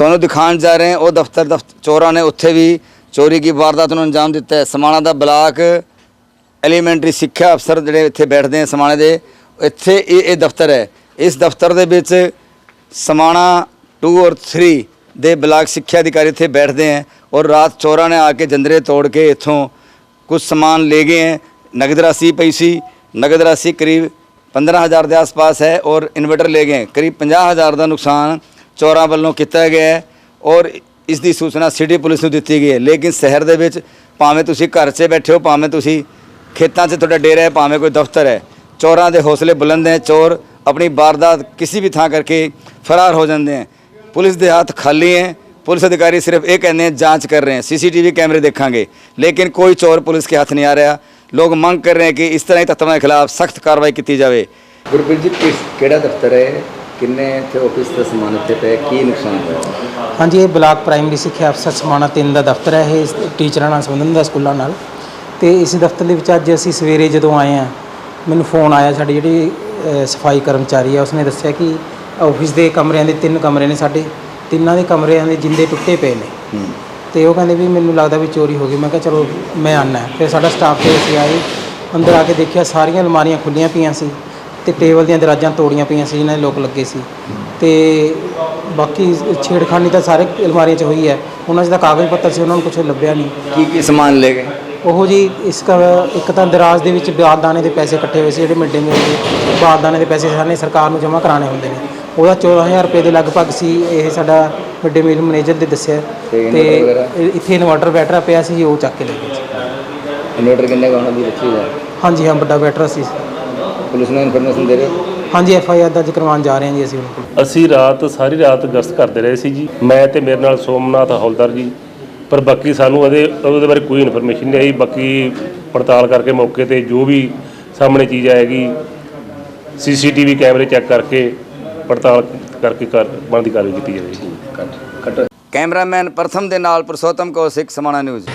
ਤੁਹਾਨੂੰ ਦਿਖਾਉਣ ਜਾ ਰਹੇ ਹਾਂ, ਉਹ ਦਫ਼ਤਰ ਦਫ਼- ਚੋਰਾਂ ਨੇ ਉੱਥੇ ਵੀ ਚੋਰੀ ਦੀ ਵਾਰਦਾਤ ਨੂੰ ਅੰਜਾਮ ਦਿੱਤਾ ਹੈ। ਸਮਾਣਾ ਦਾ ਬਲਾਕ ਐਲੀਮੈਂਟਰੀ ਸਿੱਖਿਆ ਅਫਸਰ ਜਿਹੜੇ ਇੱਥੇ ਬੈਠਦੇ ਆ ਸਮਾਣੇ ਦੇ, ਇੱਥੇ ਇਹ ਇਹ ਦਫ਼ਤਰ ਹੈ। ਇਸ ਦਫ਼ਤਰ ਦੇ ਵਿੱਚ ਸਮਾਣਾ 2 ਔਰ 3 ਦੇ ਬਲਾਕ ਸਿੱਖਿਆ ਅਧਿਕਾਰੀ ਇੱਥੇ ਬੈਠਦੇ ਹੈ ਔਰ ਰਾਤ ਚੋਰਾਂ ਨੇ ਆ ਕੇ ਜੰਦਰੇ ਤੋੜ ਕੇ ਇੱਥੋਂ ਕੁਝ ਸਮਾਨ ਲੈ ਗਏ ਹੈ ਨਗਦ ਰਾਸ਼ੀ ਪਈ ਸੀ। ਨਗਦ ਰਾਸ਼ੀ ਕਰੀਬ 15000 ਦੇ ਆਸ-ਪਾਸ ਹੈ ਔਰ ਇਨਵਰਟਰ ਲੈ ਗਏ ਕਰੀਬ 50000 ਦਾ ਨੁਕਸਾਨ ਚੋਰਾਂ ਵੱਲੋਂ ਕੀਤਾ ਗਿਆ ਹੈ ਔਰ ਇਸ ਦੀ ਸੂਚਨਾ ਸਿਟੀ ਪੁਲਿਸ ਨੂੰ ਦਿੱਤੀ ਗਈ ਹੈ। ਲੇਕਿਨ ਸ਼ਹਿਰ ਦੇ ਵਿੱਚ ਭਾਵੇਂ ਤੁਸੀਂ ਘਰ 'ਚ ਬੈਠੇ ਹੋ, ਭਾਵੇਂ ਤੁਸੀਂ ਖੇਤਾਂ 'ਚ ਤੁਹਾਡਾ ਡੇਰਾ ਹੈ, ਭਾਵੇਂ ਕੋਈ ਦਫ਼ਤਰ ਹੈ, ਚੋਰਾਂ ਦੇ ਹੌਸਲੇ ਬੁਲੰਦ ਹੈ, ਚੋਰ ਆਪਣੀ ਵਾਰਦਾਤ ਕਿਸੇ ਵੀ ਥਾਂ ਕਰਕੇ ਫਰਾਰ ਹੋ ਜਾਂਦੇ ਹਨ ਪੁਲਿਸ ਦੇ ਹੱਥ ਖਾਲੀ ਹੈ। ਪੁਲਿਸ ਅਧਿਕਾਰੀ ਸਿਰਫ ਇਹ ਕਹਿੰਦੇ ਹਨ ਜਾਂਚ ਕਰ ਰਹੇ ਹਨ ਸੀਸੀਟੀਵੀ ਕੈਮਰੇ ਦੇਖਾਂਗੇ। ਲੇਕਿਨ ਕੋਈ ਚੋਰ ਪੁਲਿਸ ਕੇ ਹੱਥ ਨਹੀਂ ਆ ਰਿਹਾ। ਲੋਕ ਮੰਗ ਕਰ ਰਹੇ ਕਿ ਇਸ ਤਰ੍ਹਾਂ ਹੀ ਤੱਤਾਂ ਦੇ ਖਿਲਾਫ ਸਖਤ ਕਾਰਵਾਈ ਕੀਤੀ ਜਾਵੇ। ਗੁਰਪ੍ਰੀਤ ਜੀ ਕਿਹੜਾ ਦਫ਼ਤਰ ਹੈ ਕਿੰਨੇ ਇੱਥੇ ਆਫਿਸ ਦਾ ਸਮਾਨ ਇੱਥੇ ਪਿਆ? ਕੀ ਨੁਕਸਾਨ ਹੋਇਆ? ਹਾਂਜੀ ਇਹ ਬਲਾਕ ਪ੍ਰਾਇਮਰੀ ਸਿੱਖਿਆ ਅਫਸਰ ਸਮਾਣਾ 3 ਦਾ ਦਫ਼ਤਰ ਹੈ ਇਹ ਟੀਚਰਾਂ ਨਾਲ ਸੰਬੰਧਿਤ ਦਾ ਸਕੂਲਾਂ ਨਾਲ। ਤੇ ਇਸ ਦਫ਼ਤਰ ਦੇ ਵਿੱਚ ਅੱਜ ਅਸੀਂ ਸਵੇਰੇ ਜਦੋਂ ਆਏ ਆ ਮੈਨੂੰ ਫੋਨ ਆਇਆ ਸਾਡੀ ਜਿਹੜੀ ਅ, ਸਫ਼ਾਈ ਕਰਮਚਾਰੀ ਹੈ ਉਸਨੇ ਦੱਸਿਆ ਕਿ ਆਫਿਸ ਦੇ ਕਮਰਿਆਂ ਦੇ ਤਿੰਨ ਕਮਰੇ ਨੇ ਸਾਡੇ ਤਿੰਨਾਂ ਦੇ ਕਮਰਿਆਂ ਦੇ ਜਿੰਦੇ ਟੁੱਟੇ ਪਏ ਨੇ। ਹੂੰ। ਤੇ ਉਹ ਕਹਿੰਦੇ ਵੀ ਮੈਨੂੰ ਲੱਗਦਾ ਵੀ ਚੋਰੀ ਹੋ ਗਈ ਮੈਂ ਕਿਹਾ ਚਲੋ ਮੈਂ ਆਨਾ। ਫਿਰ ਸਾਡਾ ਸਟਾਫ ਤੇ ਅਸੀਂ ਆਏ ਅੰਦਰ ਆ ਕੇ ਦੇਖਿਆ ਸਾਰੀਆਂ ਅਲਮਾਰੀਆਂ ਖੁੱਲੀਆਂ ਪਈਆਂ ਸੀ। ਤੇ ਟੇਬਲ ਦੀਆਂ ਦਰਾਜਾਂ ਤੋੜੀਆਂ ਪਈਆਂ ਸੀ ਜਿਨ੍ਹਾਂ ਦੇ ਲੋਕ ਲੱਗੇ ਸੀ। ਤੇ ਬਾਕੀ ਛੇੜਖਾਨੀ ਤਾਂ ਸਾਰੇ ਅਲਮਾਰੀਆਂ 'ਚ ਹੋਈ ਹੈ। ਉਹਨਾਂ 'ਚ ਤਾਂ ਕਾਗਜ਼ ਪੱਤਰ ਸੀ ਉਹਨਾਂ ਨੂੰ ਕੁਝ ਲੱਭਿਆ ਨਹੀਂ। ਕੀ ਕੀ ਸਮਾਨ ਲੈ ਗਏ? ਉਹ ਜੀ ਇਸ ਦਾ ਇੱਕ ਤਾਂ ਦਰਾਜ ਦੇ ਵਿੱਚ ਬਾਰਦਾਨੇ ਦੇ ਪੈਸੇ ਇਕੱਠੇ ਹੋਏ ਸੀ ਜਿਹੜੇ ਮਿਡ ਮੀਲ ਦੇ ਬਾਰਦਾਨੇ ਦੇ ਪੈਸੇ ਸਾਰੇ ਸਰਕਾਰ ਨੂੰ ਜਮ੍ਹਾਂ ਕਰਾਣੇ ਹੁੰਦੇ ਨੇ। ਉਹਦਾ 14000 ਰੁਪਏ ਦੇ ਲਗਭਗ ਸੀ ਇਹ ਸਾਡਾ ਮਿਡ ਮੀਲ ਮੈਨੇਜਰ ਦੇ ਦੱਸਿਆ। ਤੇ ਇੱਥੇ ਇਨਵਰਟਰ ਬੈਟਰਾ ਪਿਆ ਸੀ ਉਹ ਚੱਕ ਕੇ ਲੈ ਗਏ ਇਨਵਰਟਰ ਕਿੰਨੇ ਗਾਉਣਾ ਦੀ ਰੱਖੀ ਹੈ? ਹਾਂਜੀ ਹਾਂ ਵੱਡਾ ਬੈਟਰਾ ਸੀ। ਪੁਲਿਸ ਨੂੰ ਇਨਫੋਰਮੇਸ਼ਨ ਦੇ ਰਹੇ ਹੋ? ਹਾਂਜੀ ਐਫ ਆਈ ਆਰ ਦਰਜ ਕਰਵਾਉਣ ਜਾ ਰਹੇ ਹਾਂ ਜੀ ਅਸੀਂ ਉਹਨਾਂ ਕੋਲ ਅਸੀਂ ਰਾਤ ਸਾਰੀ ਰਾਤ ਗਸ਼ਤ ਕਰਦੇ ਰਹੇ ਸੀ ਜੀ। ਮੈਂ ਤੇ ਮੇਰੇ ਨਾਲ ਸੋਮਨਾਥ ਹੌਲਦਾਰ ਜੀ। ਪਰ ਬਾਕੀ ਸਾਨੂੰ ਉਹਦੇ ਉਹਦੇ ਬਾਰੇ ਕੋਈ ਇਨਫੋਰਮੇਸ਼ਨ ਨਹੀਂ ਆਈ। ਬਾਕੀ ਪੜਤਾਲ ਕਰਕੇ ਮੌਕੇ ਤੇ ਜੋ ਵੀ ਸਾਹਮਣੇ ਚੀਜ਼ ਆਏਗੀ ਸੀਸੀਟੀਵੀ ਕੈਮਰੇ ਚੈੱਕ ਕਰਕੇ ਪੜਤਾਲ ਕਰਕੇ ਕਰ ਬਣਦੀ ਕਾਰਵਾਈ ਕੀਤੀ ਜਾਵੇਗੀ। ਕੈਮਰਾਮੈਨ ਪ੍ਰਥਮ ਦੇ ਨਾਲ ਪੁਰਸ਼ੋਤਮ ਕੌਸ਼ਿਕ ਸਮਾਣਾ ਨਿਊਜ਼।